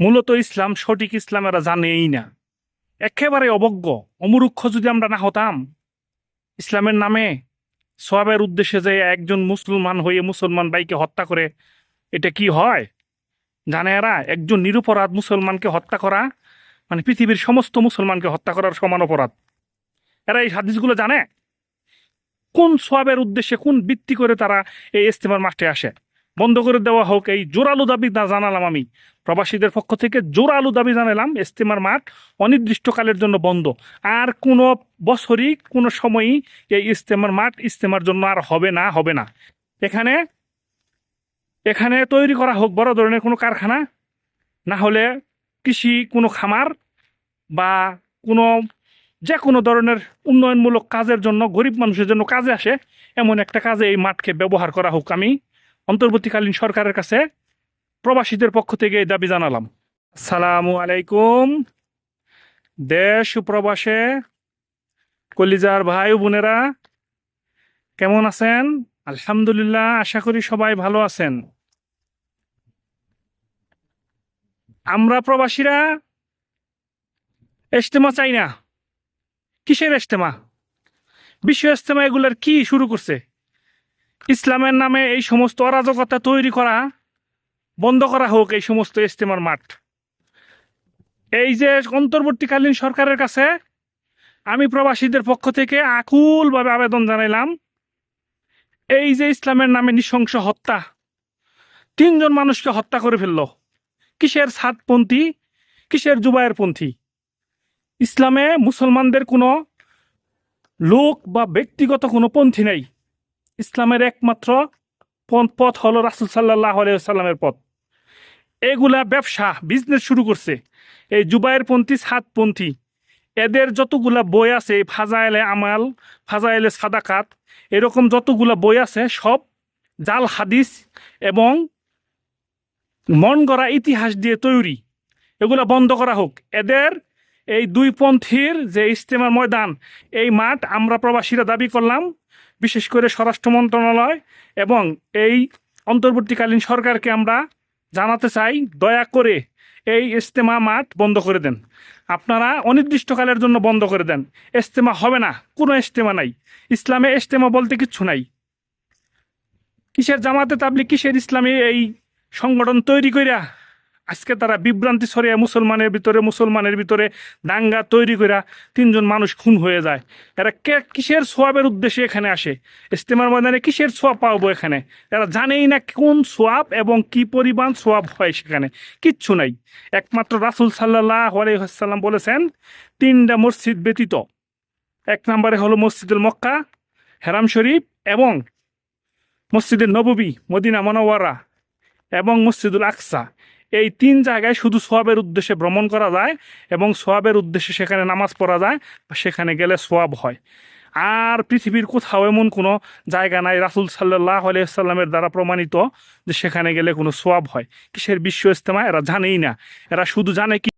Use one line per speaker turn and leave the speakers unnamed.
মূলত ইসলাম সঠিক ইসলাম এরা জানেই না। একেবারে অবজ্ঞ, অমূর্খ যদি আমরা না হতাম, ইসলামের নামে সোয়াবের উদ্দেশ্যে যে একজন মুসলমান হয়ে মুসলমান ভাইকে হত্যা করে, এটা কি হয়? জানে এরা? একজন নিরপরাধ মুসলমানকে হত্যা করা মানে পৃথিবীর সমস্ত মুসলমানকে হত্যা করার সমান অপরাধ। এরা এই হাদিসগুলো জানে? কোন সোয়াবের উদ্দেশ্যে কোন ভিত্তি করে তারা এই ইস্তেমার মাঠে আসে? বন্ধ করে দেওয়া হোক, এই জোরালো দাবি না জানালাম আমি। প্রবাসীদের পক্ষ থেকে জোরালো দাবি জানালাম, ইস্তেমার মাঠ অনির্দিষ্টকালের জন্য বন্ধ। আর কোনো বছরই, কোনো সময়ই এই ইস্তেমার মাঠ ইস্তেমার জন্য আর হবে না হবে না। এখানে এখানে তৈরি করা হোক বড় ধরনের কোনো কারখানা, না হলে কৃষি কোনো খামার বা কোনো যে কোনো ধরনের উন্নয়নমূলক কাজের জন্য, গরিব মানুষের জন্য কাজে আসে, এমন একটা কাজে এই মাঠকে ব্যবহার করা হোক আমি। অন্তর্বর্তীকালীন সরকারের কাছে প্রবাসীদের পক্ষ থেকে এই দাবি জানালাম। সালামু আলাইকুম। দেশ প্রবাসে, কলিজার ভাই বোনেরা, কেমন আছেন? আলহামদুলিল্লাহ, আশা করি সবাই ভালো আছেন। আমরা প্রবাসীরা এস্তেমা চাই না। কিসের এস্তেমা বিশ্ব ইস্তেমা এগুলার কি শুরু করছে? ইসলামের নামে এই সমস্ত অরাজকতা তৈরি করা, বন্ধ করা হোক এই সমস্ত ইস্তেমার মাঠ। এই যে অন্তর্বর্তীকালীন সরকারের কাছে আমি প্রবাসীদের পক্ষ থেকে আকুলভাবে আবেদন জানাইলাম, এই যে ইসলামের নামে নৃশংস হত্যা, তিনজন মানুষকে হত্যা করে ফেলল। কিসের সাতপন্থী কিসের জুবায়ের পন্থী ইসলামে মুসলমানদের কোনো লোক বা ব্যক্তিগত কোনো পন্থী নেই। ইসলামের একমাত্র পথ- হলো রাসুল সাল্লাহ সাল্লামের পথ। এগুলা ব্যবসা বিজনেস শুরু করছে। এই জুবাইয়ের পন্থী সাতপন্থী এদের যতগুলা বই আছে ফাজাইলে আমাল, ফাজাইলে সাদাকাত, এরকম যতগুলা বই আছে, সব জাল হাদিস এবং মন গড়া ইতিহাস দিয়ে তৈরি। এগুলা বন্ধ করা হোক। এদের এই দুই পন্থীর যে ইস্তেমার ময়দান, এই মাঠ আমরা প্রবাসীরা দাবি করলাম বিশেষ করে স্বরাষ্ট্র মন্ত্রণালয় এবং এই অন্তর্বর্তীকালীন সরকারকে আমরা জানাতে চাই, দয়া করে এই ইজতেমা মাঠ বন্ধ করে দেন। আপনারা অনির্দিষ্টকালের জন্য বন্ধ করে দেন। ইস্তেমা হবে না, কোনো ইস্তেমা নাই। ইসলামে ইজতেমা বলতে কিচ্ছু নাই। কিসের জামাতে তাবলিক কিসের ইসলামী এই সংগঠন তৈরি কইরা আজকে তারা বিভ্রান্তি ছড়িয়ে মুসলমানের ভিতরে মুসলমানের ভিতরে দাঙ্গা তৈরি করা তিনজন মানুষ খুন হয়ে যায়। এরা কে কিসের সোয়াবের উদ্দেশ্যে এখানে আসে? ইস্তেমার ময়দানে কিসের সোয়াব পাবো এখানে? এরা জানেই না কোন সোয়াব এবং কি পরিমাণ সোয়াব হয় সেখানে। কিচ্ছু নাই। একমাত্র রাসুল সাল্লাহ আলাইসাল্লাম বলেছেন, তিনটা মসজিদ ব্যতীত, এক নম্বরে হলো মসজিদুল মক্কা, হেরাম শরীফ এবং মসজিদের নববী, মদিনা মনোয়ারা এবং মসজিদুল আকসা। এই তিন জায়গায় শুধু সোয়াবের উদ্দেশ্যে ভ্রমণ করা যায় এবং সোয়াবের উদ্দেশ্যে সেখানে নামাজ পড়া যায় সেখানে গেলে সোয়াব হয়। আর পৃথিবীর কোথাও এমন কোনো জায়গা নাই রাসুল সাল্লাহ আলিয়াল্লামের দ্বারা প্রমাণিত যে সেখানে গেলে কোনো সোয়াব হয়। কিসের বিশ্ব ইস্তেমা এরা জানেই না। এরা শুধু জানে কি